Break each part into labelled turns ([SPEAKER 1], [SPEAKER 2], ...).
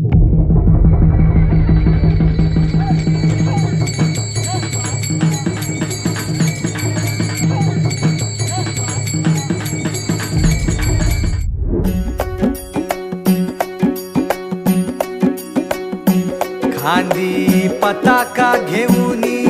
[SPEAKER 1] खांदी पताका घेऊन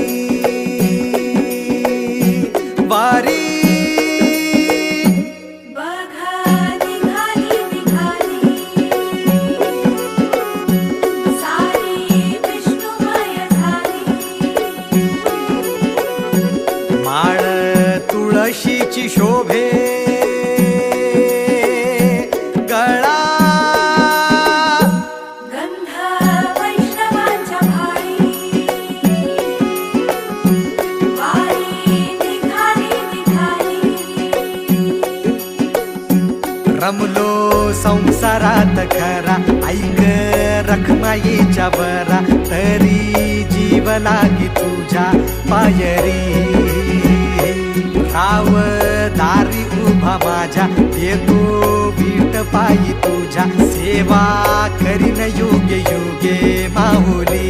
[SPEAKER 1] तुळशीची शोभे. गळा. रमलो संसारात खरा. ऐक रखमाईच्या बरा. तरी जीव लागी तुझ्या पायरी. राव दारी माझ्या येतो बीट पायी तुझ्या. सेवा करीन योग्य योगे माहुली